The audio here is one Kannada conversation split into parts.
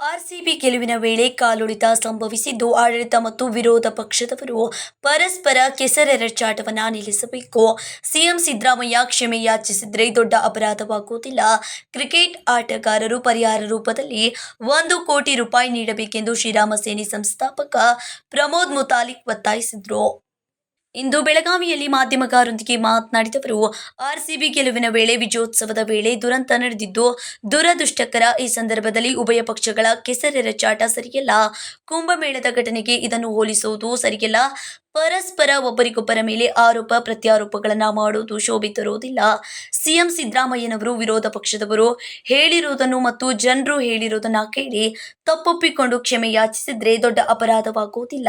ಆರ್ಸಿಬಿ ಗೆಲುವಿನ ವೇಳೆ ಕಾಲುಳಿತ ಸಂಭವಿಸಿದ್ದು ಆಡಳಿತ ಮತ್ತು ವಿರೋಧ ಪಕ್ಷದವರು ಪರಸ್ಪರ ಕೆಸರೆರಚಾಟವನ್ನು ನಿಲ್ಲಿಸಬೇಕು. ಸಿಎಂ ಸಿದ್ದರಾಮಯ್ಯ ಕ್ಷಮೆ ಯಾಚಿಸಿದರೆ ದೊಡ್ಡ ಅಪರಾಧವಾಗುವುದಿಲ್ಲ. ಕ್ರಿಕೆಟ್ ಆಟಗಾರರು ಪರಿಹಾರ ರೂಪದಲ್ಲಿ ಒಂದು ಕೋಟಿ ರೂಪಾಯಿ ನೀಡಬೇಕೆಂದು ಶ್ರೀರಾಮ ಸೇನೆ ಸಂಸ್ಥಾಪಕ ಪ್ರಮೋದ್ ಮುತಾಲಿಕ್ ಒತ್ತಾಯಿಸಿದರು. ಇಂದು ಬೆಳಗಾವಿಯಲ್ಲಿ ಮಾಧ್ಯಮಗಾರರೊಂದಿಗೆ ಮಾತನಾಡಿದವರು ಆರ್ಸಿಬಿ ಗೆಲುವಿನ ವೇಳೆ ವಿಜಯೋತ್ಸವದ ವೇಳೆ ದುರಂತ ನಡೆದಿದ್ದು, ದುರದೃಷ್ಟಕರ ಈ ಸಂದರ್ಭದಲ್ಲಿ ಉಭಯ ಪಕ್ಷಗಳ ಕೆಸರೆರಚಾಟ ಸರಿಯಲ್ಲ. ಕುಂಭಮೇಳದ ಘಟನೆಗೆ ಇದನ್ನು ಹೋಲಿಸುವುದು ಸರಿಯಲ್ಲ. ಪರಸ್ಪರ ಒಬ್ಬರಿಗೊಬ್ಬರ ಮೇಲೆ ಆರೋಪ, ಪ್ರತ್ಯಾರೋಪಗಳನ್ನ ಮಾಡುವುದು ಶೋಭೆ ತರುವುದಿಲ್ಲ. ಸಿಎಂ ಸಿದ್ದರಾಮಯ್ಯನವರು ವಿರೋಧ ಪಕ್ಷದವರು ಹೇಳಿರುವುದನ್ನು ಮತ್ತು ಜನರು ಹೇಳಿರುವುದನ್ನು ಕೇಳಿ ತಪ್ಪೊಪ್ಪಿಕೊಂಡು ಕ್ಷಮೆ ಯಾಚಿಸಿದ್ರೆ ದೊಡ್ಡ ಅಪರಾಧವಾಗುವುದಿಲ್ಲ.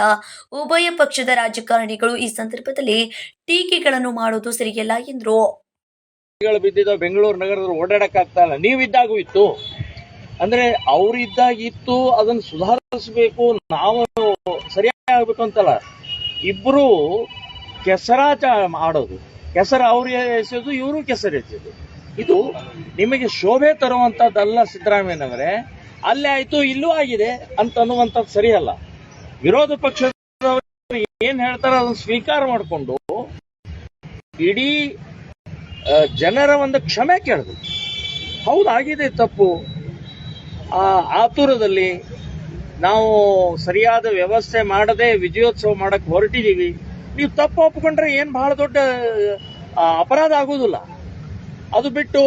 ಉಭಯ ಪಕ್ಷದ ರಾಜಕಾರಣಿಗಳು ಈ ಸಂದರ್ಭದಲ್ಲಿ ಟೀಕೆಗಳನ್ನು ಮಾಡುವುದು ಸರಿಯಲ್ಲ ಎಂದರು. ಬೆಂಗಳೂರು ನಗರದಲ್ಲಿ ನೀವಿದ್ದಾಗೂ ಇತ್ತು. ಅಂದ್ರೆ ಅವರಿದ್ದಾಗಿತ್ತು, ಅದನ್ನ ಸುಧಾರಿಸಬೇಕು, ನಾವು ಸರಿಯಾಗಿ ಆಗ್ಬೇಕು ಅಂತಲ್ಲ. ಇಬ್ರು ಕೆಸರಾಟ ಆಡೋದು ಕೆಸರ ಅವ್ರಿಗೆ ಎಸೆಯೋದು, ಇವರು ಕೆಸರು ಎಸೆಯೋದು. ಇದು ನಿಮಗೆ ಶೋಭೆ ತರುವಂತದ್ದಲ್ಲ ಸಿದ್ದರಾಮಯ್ಯನವರೇ. ಅಲ್ಲೇ ಆಯ್ತು, ಇಲ್ಲೂ ಆಗಿದೆ ಅಂತ ಅನ್ನುವಂಥದ್ದು ಸರಿಯಲ್ಲ. ವಿರೋಧ ಪಕ್ಷದವರು ಏನ್ ಹೇಳ್ತಾರ ಅದನ್ನ ಸ್ವೀಕಾರ ಮಾಡಿಕೊಂಡು ಇಡೀ ಜನರ ಒಂದು ಕ್ಷಮೆ ಕೇಳಿದ್ರು ಹೌದಾಗಿದೆ ತಪ್ಪು. ಆ, ಆತುರದಲ್ಲಿ ನಾವು ಸರಿಯಾದ ವ್ಯವಸ್ಥೆ ಮಾಡದೆ ವಿಜಯೋತ್ಸವ ಮಾಡಕ್ ಹೊರಟಿದೀವಿ. ನೀವು ತಪ್ಪು ಒಪ್ಕೊಂಡ್ರೆ ಏನ್ ಬಹಳ ದೊಡ್ಡ ಅಪರಾಧ ಆಗುದಿಲ್ಲ. ಅದು ಬಿಟ್ಟು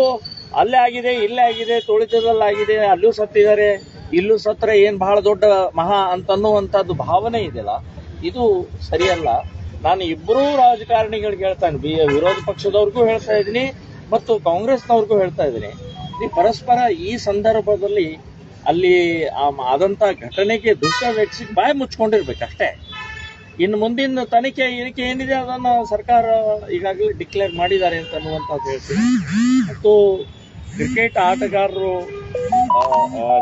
ಅಲ್ಲೇ ಆಗಿದೆ, ಇಲ್ಲೇ ಆಗಿದೆ, ತುಳಿತದಲ್ಲಾಗಿದೆ, ಅಲ್ಲೂ ಸತ್ತಿದ್ದಾರೆ, ಇಲ್ಲೂ ಸತ್ತರೆ ಏನ್ ಬಹಳ ದೊಡ್ಡ ಮಹಾ ಅಂತನ್ನುವಂಥದ್ದು ಭಾವನೆ ಇದೆಯಲ್ಲ, ಇದು ಸರಿಯಲ್ಲ. ನಾನು ಇಬ್ಬರೂ ರಾಜಕಾರಣಿಗಳಿಗೆ ಹೇಳ್ತಾನೆ, ಬಿ, ವಿರೋಧ ಪಕ್ಷದವ್ರಿಗೂ ಹೇಳ್ತಾ ಇದ್ದೀನಿ, ಮತ್ತು ಕಾಂಗ್ರೆಸ್ನವ್ರಿಗೂ ಹೇಳ್ತಾ ಇದ್ದೀನಿ. ನೀವು ಪರಸ್ಪರ ಈ ಸಂದರ್ಭದಲ್ಲಿ ಅಲ್ಲಿ ಆದಂತ ಘಟನೆಗೆ ದುಃಖ ವ್ಯಕ್ತಿ ಬಾಯಿ ಮುಚ್ಕೊಂಡಿರ್ಬೇಕಷ್ಟೇ. ಇನ್ನು ಮುಂದಿನ ತನಿಖೆ ಏನಕ್ಕೆ ಏನಿದೆ ಅದನ್ನು ಸರ್ಕಾರ ಈಗಾಗಲೇ ಡಿಕ್ಲೇರ್ ಮಾಡಿದ್ದಾರೆ ಅಂತ ಅನ್ನುವಂಥದ್ದು ಹೇಳ್ತೀನಿ. ಮತ್ತು ಕ್ರಿಕೆಟ್ ಆಟಗಾರರು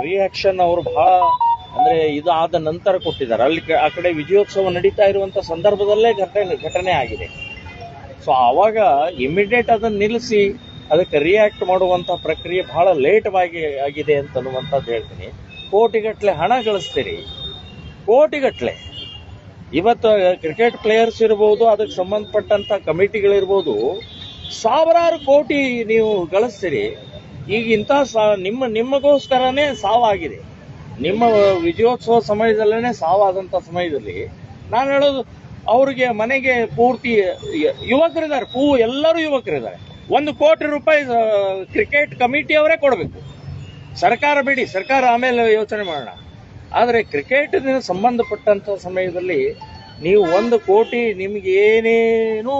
ರಿಯಾಕ್ಷನ್ ಅವರು ಬಹಳ ಅಂದ್ರೆ ಇದು ಆದ ನಂತರ ಕೊಟ್ಟಿದ್ದಾರೆ. ಅಲ್ಲಿ ಆ ಕಡೆ ವಿಜಯೋತ್ಸವ ನಡೀತಾ ಇರುವಂತ ಸಂದರ್ಭದಲ್ಲೇ ಘಟನೆ ಘಟನೆ ಆಗಿದೆ. ಸೊ ಆವಾಗ ಇಮಿಡಿಯೇಟ್ ಅದನ್ನ ನಿಲ್ಲಿಸಿ ಅದಕ್ಕೆ ರಿಯಾಕ್ಟ್ ಮಾಡುವಂತ ಪ್ರಕ್ರಿಯೆ ಬಹಳ ಲೇಟ್ ಆಗಿ ಆಗಿದೆ ಅಂತ ಅನ್ನುವಂಥದ್ದು ಹೇಳ್ತೀನಿ. ಕೋಟಿಗಟ್ಟಲೆ ಹಣ ಗಳಿಸ್ತೀರಿ. ಕೋಟಿಗಟ್ಟಲೆ ಇವತ್ತು ಕ್ರಿಕೆಟ್ ಪ್ಲೇಯರ್ಸ್ ಇರ್ಬೋದು, ಅದಕ್ಕೆ ಸಂಬಂಧಪಟ್ಟಂತ ಕಮಿಟಿಗಳಿರ್ಬೋದು, ಸಾವಿರಾರು ಕೋಟಿ ನೀವು ಗಳಿಸ್ತೀರಿ. ಈಗ ಇಂಥ ಸಾ- ನಿಮ್ಮ, ನಿಮಗೋಸ್ಕರನೇ ಸಾವಾಗಿದೆ. ನಿಮ್ಮ ವಿಜಯೋತ್ಸವ ಸಮಯದಲ್ಲೇ ಸಾವಾದಂಥ ಸಮಯದಲ್ಲಿ ನಾನು ಹೇಳೋದು, ಅವ್ರಿಗೆ ಮನೆಗೆ ಪೂರ್ತಿ ಯುವಕರಿದ್ದಾರೆ, ಪೂ ಎಲ್ಲರೂ ಯುವಕರಿದ್ದಾರೆ. ಒಂದು ಕೋಟಿ ರೂಪಾಯಿ ಕ್ರಿಕೆಟ್ ಕಮಿಟಿ ಅವರೇ ಕೊಡಬೇಕು. ಸರ್ಕಾರ ಬಿಡಿ ಸರ್ಕಾರ ಆಮೇಲೆ ಯೋಚನೆ ಮಾಡೋಣ. ಆದರೆ ಕ್ರಿಕೆಟ್ ಸಂಬಂಧಪಟ್ಟಂತ ಸಮಯದಲ್ಲಿ ನೀವು ಒಂದು ಕೋಟಿ ನಿಮ್ಗೆ ಏನೇನೂ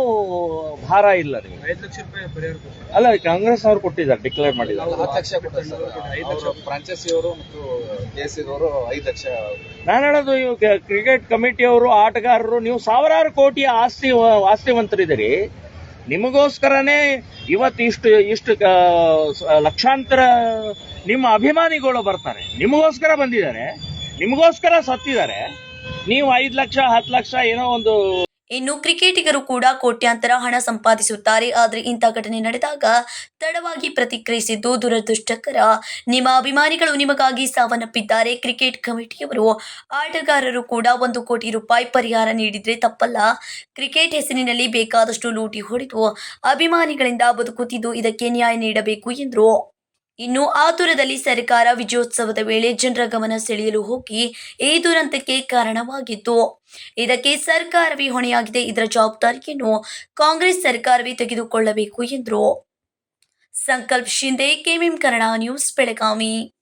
ಭಾರ ಇಲ್ಲ ನಿಮಗೆ. ಐದು ಲಕ್ಷ ರೂಪಾಯಿ ಪರಿಹಾರ ಕೊಡ್ತಾರೆ. ಅಲ್ಲ ಕಾಂಗ್ರೆಸ್ ಅವ್ರು ಕೊಟ್ಟಿದ್ದಾರೆ ಡಿಕ್ಲೇರ್ ಮಾಡಿದ್ದಾರೆ. ನಾನು ಹೇಳೋದು ಇವು ಕ್ರಿಕೆಟ್ ಕಮಿಟಿಯವರು ಆಟಗಾರರು ನೀವು ಸಾವಿರಾರು ಕೋಟಿ ಆಸ್ತಿ ಆಸ್ತಿವಂತರಿದ್ದೀರಿ. ನಿಮಗೋಸ್ಕರನೇ ಇವತ್ತು ಇಷ್ಟು ಇಷ್ಟು ಲಕ್ಷಾಂತರ ನಿಮ್ಮ ಅಭಿಮಾನಿಗಳು ಬರ್ತಾರೆ. ನಿಮಗೋಸ್ಕರ ಬಂದಿದ್ದಾರೆ. ನಿಮಗೋಸ್ಕರ ಸತ್ತಿದ್ದಾರೆ. ನೀವು ಐದು ಲಕ್ಷ, ಹತ್ತು ಲಕ್ಷ ಏನೋ ಒಂದು ಇನ್ನು ಕ್ರಿಕೆಟಿಗರು ಕೂಡ ಕೋಟ್ಯಾಂತರ ಹಣ ಸಂಪಾದಿಸುತ್ತಾರೆ. ಆದರೆ ಇಂಥ ಘಟನೆ ನಡೆದಾಗ ತಡವಾಗಿ ಪ್ರತಿಕ್ರಿಯಿಸಿದ್ದು ದುರದೃಷ್ಟಕರ. ನಿಮ್ಮ ಅಭಿಮಾನಿಗಳು ನಿಮಗಾಗಿ ಸಾವನ್ನಪ್ಪಿದ್ದಾರೆ. ಕ್ರಿಕೆಟ್ ಕಮಿಟಿಯವರು, ಆಟಗಾರರು ಕೂಡ ಒಂದು ಕೋಟಿ ರೂಪಾಯಿ ಪರಿಹಾರ ನೀಡಿದ್ರೆ ತಪ್ಪಲ್ಲ. ಕ್ರಿಕೆಟ್ ಹೆಸರಿನಲ್ಲಿ ಬೇಕಾದಷ್ಟು ಲೂಟಿ ಹೊಡೆದು ಅಭಿಮಾನಿಗಳಿಂದ ಬದುಕುತ್ತಿದ್ದು ಇದಕ್ಕೆ ನ್ಯಾಯ ನೀಡಬೇಕು ಎಂದರು. ಇನ್ನು ಆತುರದಲ್ಲಿ ಸರ್ಕಾರ ವಿಜಯೋತ್ಸವದ ವೇಳೆ ಜನರ ಗಮನ ಸೆಳೆಯಲು ಹೋಗಿ ಈ ದುರಂತಕ್ಕೆ ಕಾರಣವಾಗಿತ್ತು. ಇದಕ್ಕೆ ಸರ್ಕಾರವೇ ಹೊಣೆಯಾಗಿದೆ. ಇದರ ಜವಾಬ್ದಾರಿಯನ್ನು ಕಾಂಗ್ರೆಸ್ ಸರ್ಕಾರವೇ ತೆಗೆದುಕೊಳ್ಳಬೇಕು ಎಂದರು. Sankalp Shinde KMM Kannada news, Belagavi.